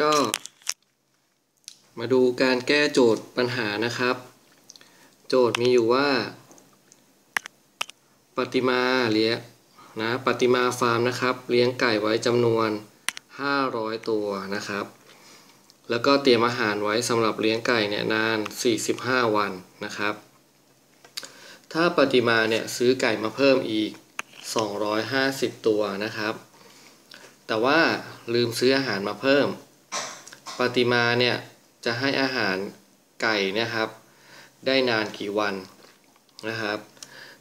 ก็มาดูการแก้โจทย์ปัญหานะครับ โจทย์มีอยู่ว่าปฏิมาเลี้ยนะปฏิมาฟาร์มนะครับ เลี้ยงไก่ไว้จำนวน 500 ตัวนะครับ แล้วก็เตรียมอาหารไว้สำหรับเลี้ยงไก่เนี่ยนาน 45 วันนะครับ ถ้าปฏิมาเนี่ยซื้อไก่มาเพิ่มอีก 250 ตัวนะครับ แต่ว่าลืมซื้ออาหารมาเพิ่ม ปฏิมาเนี่ยจะให้อาหารไก่นะครับ ได้นานกี่วันนะครับ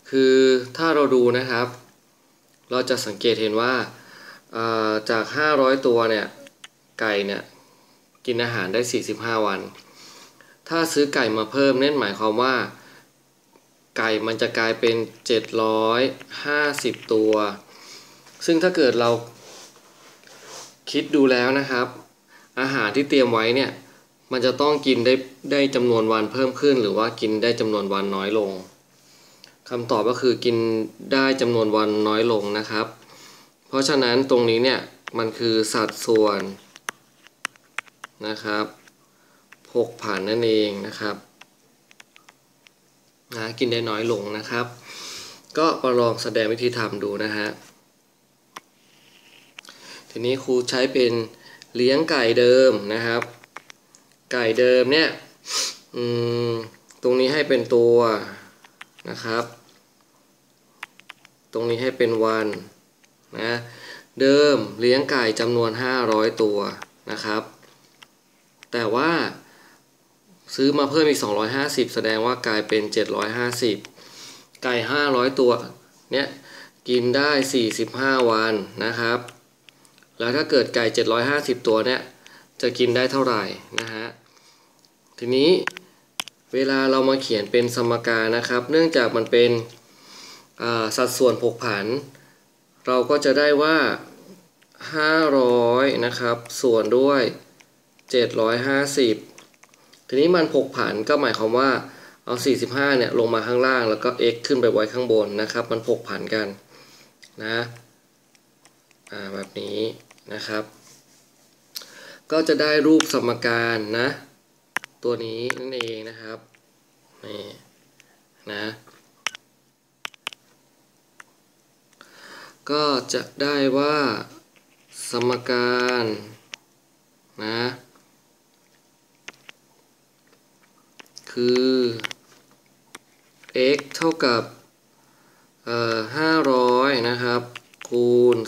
คือถ้าเราดูนะครับ เราจะสังเกตเห็นว่าจาก 500 ตัวเนี่ยไก่เนี่ยกินอาหารได้ 45 วัน ถ้าซื้อไก่มาเพิ่มนั่นหมายความว่า ไก่มันจะกลายเป็น 750 ตัว ซึ่งถ้าเกิดเราคิดดูแล้วนะครับ อาหารที่เตรียมไว้เนี่ยมันจะต้องกินได้ได้จำนวนวันเพิ่มขึ้น หรือว่ากินได้จำนวนวันน้อยลงคำตอบก็คือกินได้จำนวนวันน้อยลงนะครับ เพราะฉะนั้นตรงนี้เนี่ยมันคือสัดส่วนนะครับหกผ่านนั่นเองนะครับนะกินได้น้อยลงนะครับ ก็มาลองแสดงวิธีทำดูนะฮะทีนี้ครูใช้เป็น เลี้ยงไก่เดิมนะครับ ไก่เดิมเนี่ยตรงนี้ให้เป็นตัวนะครับ ตรงนี้ให้เป็นวันนะเดิมเลี้ยงไก่จำนวน 500 ตัวนะครับ แต่ว่าซื้อมาเพิ่มอีก 250 แสดงว่ากลายเป็น 750 ไก่ 500 ตัวเนี่ยกินได้ 45 วันนะครับ แล้วถ้าเกิดไก่ 750 ตัวเนี่ยจะกินได้เท่าไหร่นะฮะทีนี้เวลาเรามาเขียนเป็นสมการนะครับ เนื่องจากมันเป็นสัดส่วนผกผัน เราก็จะได้ว่า 500 นะครับ ส่วนด้วย 750 ทีนี้มันผกผันก็หมายความว่าเอา 45 เนี่ยลงมาข้างล่าง แล้วก็ x ขึ้นไปไว้ข้างบนนะครับ มันผกผันกันนะ แบบนี้นะครับ ก็จะได้รูปสมการนะ ตัวนี้นั่นเองนะครับนี่นะก็จะได้ว่าสมการนะคือ x เท่ากับเอ่อ500 นะครับ คูณ 45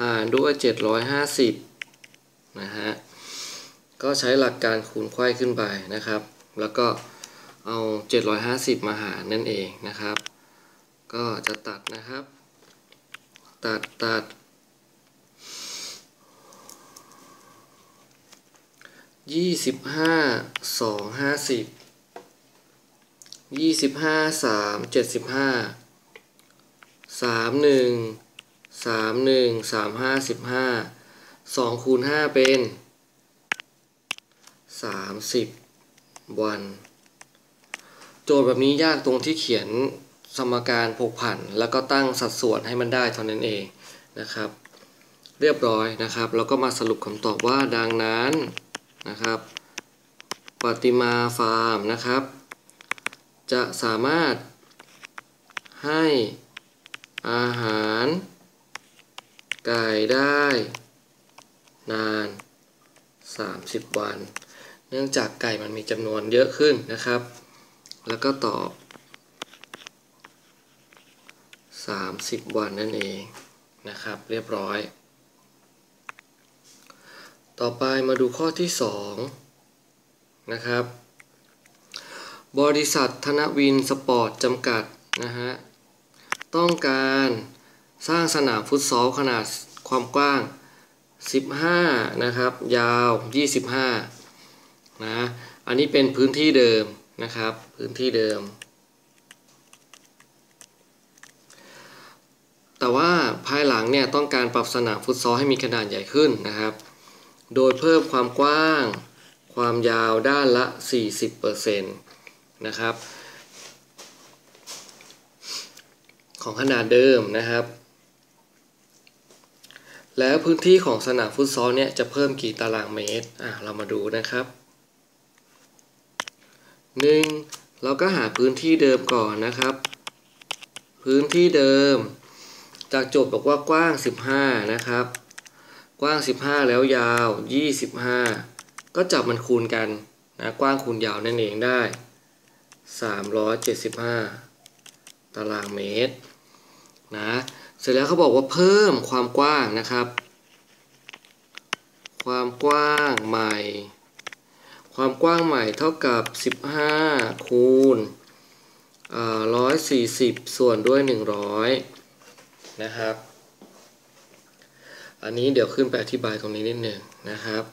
หารด้วย 750 นะฮะ ก็ใช้หลักการคูณไขว้ขึ้นไปนะครับ แล้วก็เอา 750 มาหารนั่นเองนะครับ ก็จะตัดนะครับ ตัดตัดยี่สิบห้าสองห้าสิบยี่สิบห้าสามเจ็ดสิบห้า สามหนึ่งสามหนึ่งสามห้าสิบห้าสองคูณห้าเป็นสามสิบวัน โจทย์แบบนี้ยากตรงที่เขียนสมการผกผัน แล้วก็ตั้งสัดส่วนให้มันได้เท่านั้นเองนะครับ เรียบร้อยนะครับ แล้วก็มาสรุปคำตอบว่าดังนั้นนะครับปฏิมาฟาร์มนะครับ จะสามารถให้ อาหาร ไก่ได้ นาน 30 วัน เนื่องจากไก่มันมีจำนวนเยอะขึ้นนะครับ แล้วก็ตอบ 30 วันนั่นเองนะครับ เรียบร้อย ต่อไปมาดูข้อที่ 2 นะครับ บริษัทธนวินสปอร์ตจำกัดนะฮะ ต้องการสร้างสนามฟุตซอลขนาดความกว้าง 15 นะครับ ยาว 25 นะ อันนี้เป็นพื้นที่เดิมนะครับ พื้นที่เดิม แต่ว่าภายหลังเนี่ยต้องการปรับสนามฟุตซอลให้มีขนาดใหญ่ขึ้นนะครับ โดยเพิ่มความกว้าง ความยาวด้านละ 40%นะครับ ของขนาดเดิมนะครับ แล้วพื้นที่ของสนามฟุตซอลเนี่ยจะเพิ่มกี่ตารางเมตรอะเรามาดูนะครับ 1. เราก็หาพื้นที่เดิมก่อนนะครับ พื้นที่เดิม จากโจทย์บอกว่ากว้าง 15 นะครับ กว้าง 15 แล้วยาว 25 ก็จับมันคูณกันนะกว้างคูณยาวนั่นเองได้ 375 ตารางเมตร นะเสร็จแล้วเขาบอกว่าเพิ่มความกว้างนะครับ ความกว้างใหม่ ความกว้างใหม่เท่ากับ 15 คูณ140ส่วนด้วย 100 นะครับ อันนี้เดี๋ยวขึ้นไปอธิบายตรงนี้นิดหนึ่งนะครับ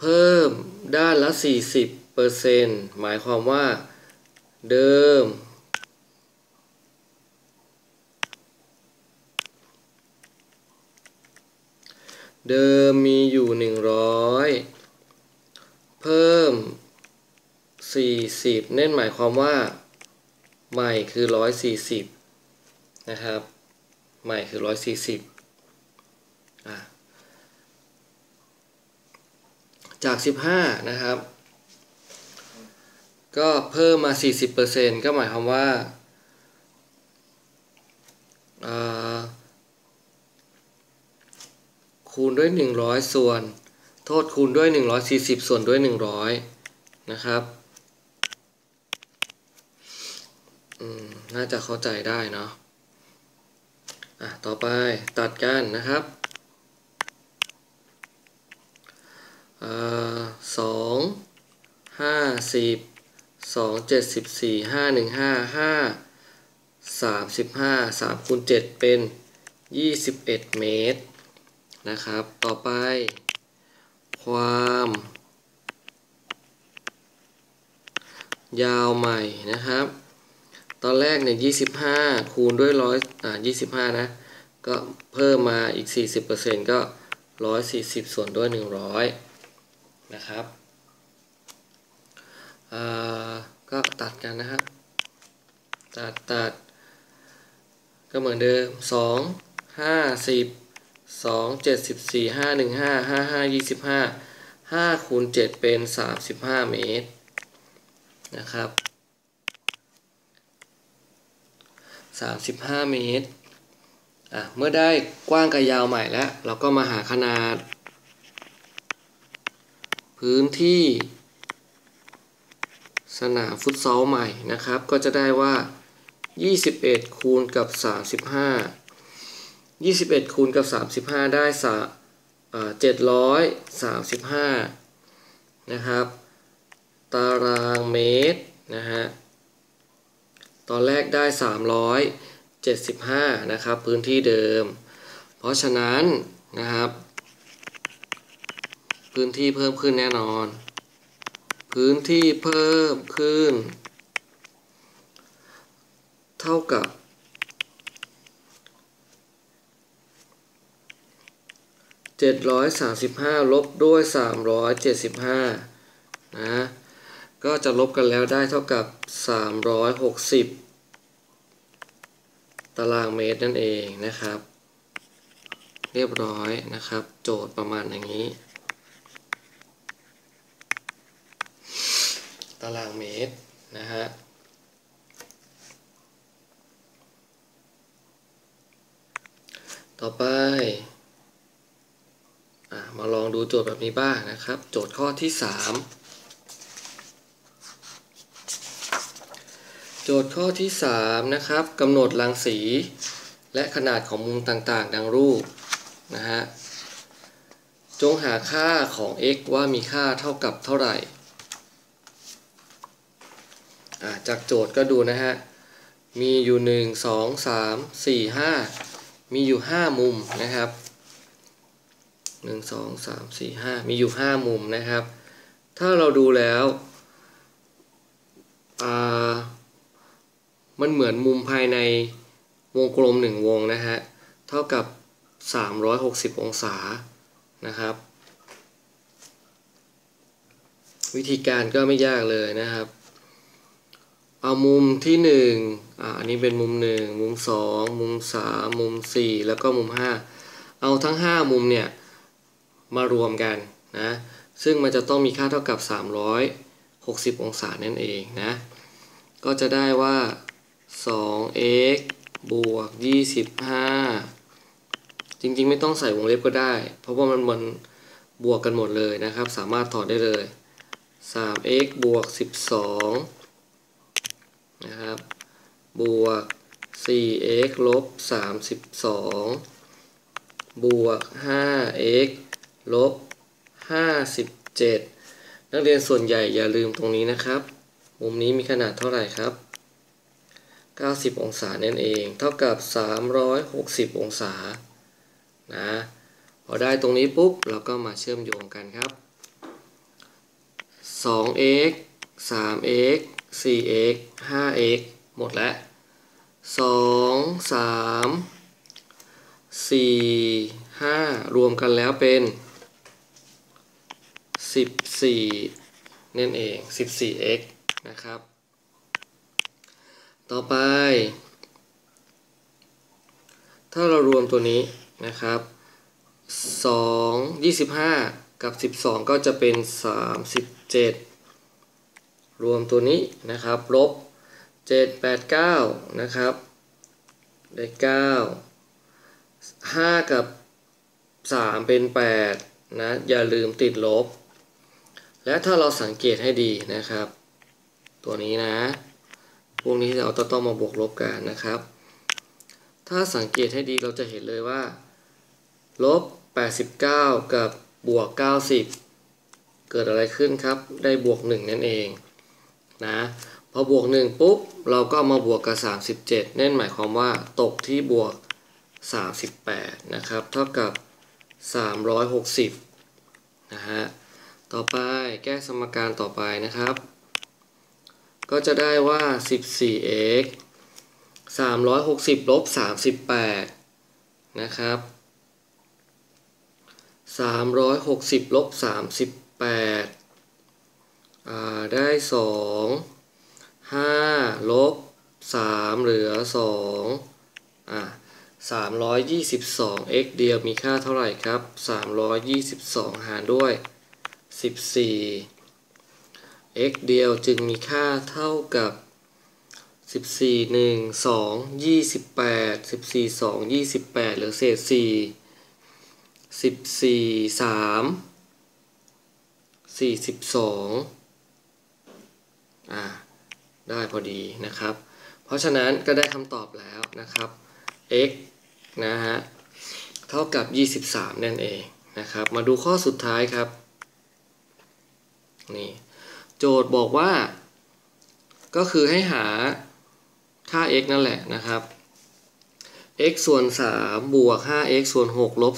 เพิ่มด้านละ 40 ปอร์เซนต์หมายความว่าเดิม เดิมมีอยู่ 100 เพิ่ม 40เน่นหมายความว่า ใหม่คือ 140 นะครับ ใหม่คือ 140อะจาก 15 นะครับ ก็เพิ่มมา 40%ก็หมายความว่าคูณด้วย 100 ส่วน โทษคูณด้วย 140 ส่วนด้วย 100 นะครับน่าจะเข้าใจได้เนาะอะต่อไปตัดกันนะครับสองห้าสิบ สองเจ็ดสิบสี่ห้าหนึ่งห้าห้าสามสิบห้าสามคูณเจ็ดเป็นยี่สิบเอ็ดเมตรนะครับ ต่อไป ความ ยาวใหม่นะครับ ตอนแรกเนี่ยยี่สิบห้าคูณด้วยร้อยอ่ายี่สิบห้านะ ก็เพิ่มมาอีกสี่สิบเปอร์เซ็นต์ก็ร้อยสี่สิบส่วนด้วยหนึ่งร้อยนะครับ ก็ตัดกันนะครับ ตัดตัด ก็เหมือนเดิมสองห้าสิบสองเจ็ดสิบสี่ห้าหนึ่งห้าห้าห้ายี่สิบห้าห้าคูณเจ็ดเป็นสามสิบห้าเมตรนะครับสามสิบห้าเมตรอะเมื่อได้กว้างกับยาวใหม่แล้ว เราก็มาหาขนาด พื้นที่ สนามฟุตซอลใหม่นะครับ ก็จะได้ว่า 21 คูณกับ 35 21 คูณกับ 35 ได้สะ735นะครับ ตารางเมตรนะฮะตอนแรกได้ 375 นะครับ พื้นที่เดิม เพราะฉะนั้นนะครับ พื้นที่เพิ่มขึ้นแน่นอน พื้นที่เพิ่มขึ้น เท่ากับ 735 ลบด้วย 375 นะ ก็จะลบกันแล้วได้เท่ากับ 360 ตารางเมตรนั่นเองนะครับ เรียบร้อยนะครับ โจทย์ประมาณอย่างนี้ ตารางเมตรนะฮะต่อไปอมาลองดูโจทย์แบบนี้บ้างนะครับ โจทย์ข้อที่ 3 โจทย์ข้อที่ 3 นะครับกำหนดรังสี และขนาดของมุมต่างๆ ดังรูปนะฮะจงหาค่าของ x ว่ามีค่าเท่ากับเท่าไหร่ จากโจทย์ก็ดูนะฮะ มีอยู่ 1 2 3 4 5 มีอยู่ 5 มุมนะครับ 1 2 3 4 5 มีอยู่ 5 มุมนะครับ ถ้าเราดูแล้วมันเหมือนมุมภายในวงกลม 1 วงนะฮะ เท่ากับ 360 องศานะครับ วิธีการก็ไม่ยากเลยนะครับ เอามุมที่หนึ่งอ่าอันนี้เป็นมุมหนึ่งมุมสองมุมสามมุมสี่แล้วก็มุมห้าเอาทั้งห้ามุมเนี่ยมารวมกันนะซึ่งมันจะต้องมีค่าเท่ากับ 360 องศานั่นเองนะก็จะได้ว่า 2x บวก 25 จริงๆ ไม่ต้องใส่วงเล็บก็ได้ เพราะว่ามันมันบวกกันหมดเลยนะครับ สามารถถอดได้เลย 3x บวก 12 นะครับบวก 4x ลบ 32 บวก 5x ลบ 57 นักเรียนส่วนใหญ่อย่าลืมตรงนี้นะครับ มุมนี้มีขนาดเท่าไหร่ครับ 90 องศานั่นเอง เท่ากับ 360 องศา นะ พอได้ตรงนี้ปุ๊บ เราก็มาเชื่อมโยงกันครับ 2x 3x 4x 5x หมดแล้ว 2 3 4 5 รวมกันแล้วเป็น 14 นั่นเอง 14x นะครับ ต่อไป ถ้าเรารวมตัวนี้นะครับ 2 25 กับ 12 ก็จะเป็น 37 รวมตัวนี้นะครับลบ7 8 9นะครับได้9 5 กับ 3 เป็น 8 นะ อย่าลืมติดลบ และถ้าเราสังเกตให้ดีนะครับ ตัวนี้นะ พวกนี้เราต้องมาบวกลบกันนะครับ ถ้าสังเกตให้ดีเราจะเห็นเลยว่าลบ 89 กับบวก 90 เกิดอะไรขึ้นครับ ได้บวก 1 นั่นเอง นะพอบวก 1 ปุ๊บ เราก็มาบวกกับ 37 นั่นหมายความว่าตกที่บวก 38 นะครับ เท่ากับ 360 นะฮะ ต่อไปแก้สมการต่อไปนะครับ ก็จะได้ว่า 14x 360ลบ38 นะครับ 360ลบ38 อ่าได้2 5ลบ3เหลือ2อ่า322 x เดียวมีค่าเท่าไหร่ครับ322หารด้วย14 x เดียวจึงมีค่าเท่ากับ14 1 2 28 14 2 28เหลือเศษ4 14 3 42อ่าได้พอดีนะครับ เพราะฉะนั้นก็ได้คำตอบแล้วนะครับ x นะฮะเท่ากับ 23 นั่นเองนะครับ มาดูข้อสุดท้ายครับนี่โจทย์บอกว่า ก็คือให้หาค่า x นั่นแหละนะครับ x ส่วน 3 บวก 5x ส่วน 6 ลบ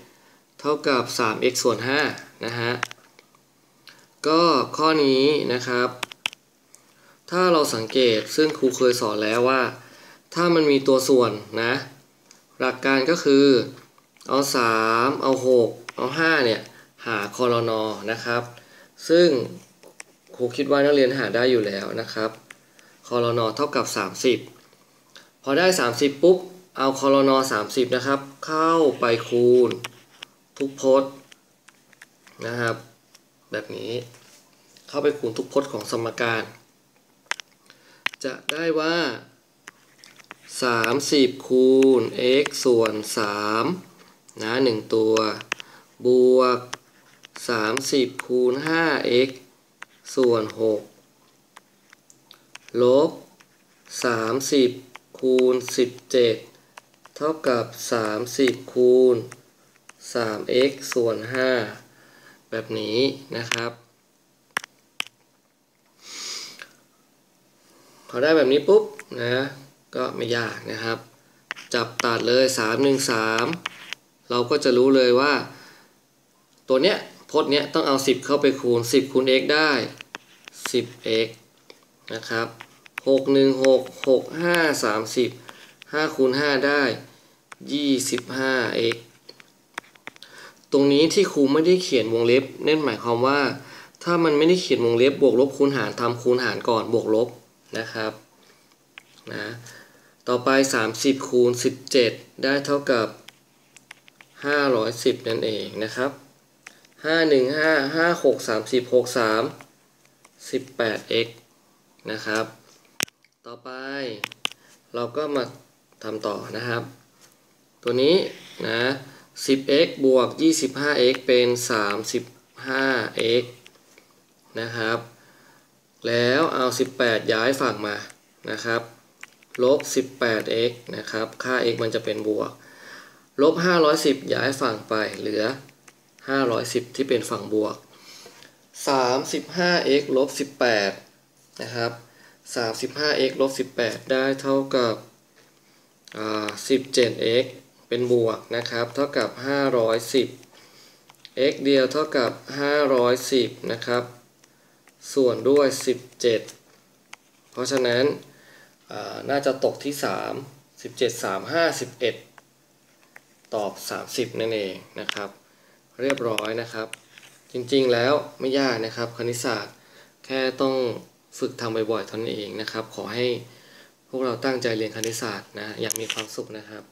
17 เท่ากับ 3x ส่วน 5 นะฮะ ก็ข้อนี้นะครับ ถ้าเราสังเกตซึ่งครูเคยสอนแล้วว่า ถ้ามันมีตัวส่วนนะ หลักการก็คือเอา 3 เอา 6 เอา 5 เนี่ย หาคอรนอนะครับ ซึ่งครูคิดว่านักเรียนหาได้อยู่แล้วนะครับคอรนอเท่ากับ 30 พอได้ 30 ปุ๊บ เอาคอรนอ30 นะครับ เข้าไปคูณ ทุกพจน์นะครับ แบบนี้เข้าไปคูณทุกพจน์ของสมการ จะได้ว่า 30 คูณ x ส่วน 3 นะ 1 ตัว บวก 30 คูณ 5x ส่วน 6 ลบ 30 คูณ 17 เท่ากับ 30 คูณ 3x ส่วน 5 แบบนี้นะครับ พอได้แบบนี้ปุ๊บนะก็ไม่ยากนะครับ จับตัดเลย 3 1 3 เราก็จะรู้เลยว่า ตัวเนี้ยพจน์เนี้ยต้องเอา 10 เข้าไปคูณ 10 คูณ x ได้ 10x นะครับ 6 1 6 6 5 30 5คูณ5ได้ 25x ตรงนี้ที่ครูไม่ได้เขียนวงเล็บนั่นหมายความว่า ถ้ามันไม่ได้เขียนวงเล็บบวกลบคูณหารทำคูณหารก่อนบวกลบ นะครับนะต่อไป 30 คูณ 17 ได้เท่ากับ 510 นั่นเองนะครับ 5 1 5 5 6 30 6 3 18x นะครับ ต่อไปเราก็มาทำต่อนะครับ ตัวนี้นะ 10x บวก 25x เป็น 35x นะครับ แล้วเอา 18 ย้ายฝั่งมานะครับลบ 18x นะครับ ค่า x มันจะเป็นบวก ลบ 510 ย้ายฝั่งไป เหลือ 510 ที่เป็นฝั่งบวก 35x ลบ 18 นะครับ 35x ลบ 18 ได้เท่ากับ 17x เป็นบวกนะครับ เท่ากับ 510 x เดียวเท่ากับ 510 นะครับ ส่วนด้วย 17 เพราะฉะนั้นน่าจะตกที่ 3 17 3 51ตอบ 30 นั่นเองนะครับ เรียบร้อยนะครับ จริงๆแล้วไม่ยากนะครับ คณิตศาสตร์แค่ต้องฝึกทำบ่อยๆเท่านั้นเองนะครับ ขอให้พวกเราตั้งใจเรียนคณิตศาสตร์นะ อย่างมีความสุขนะครับ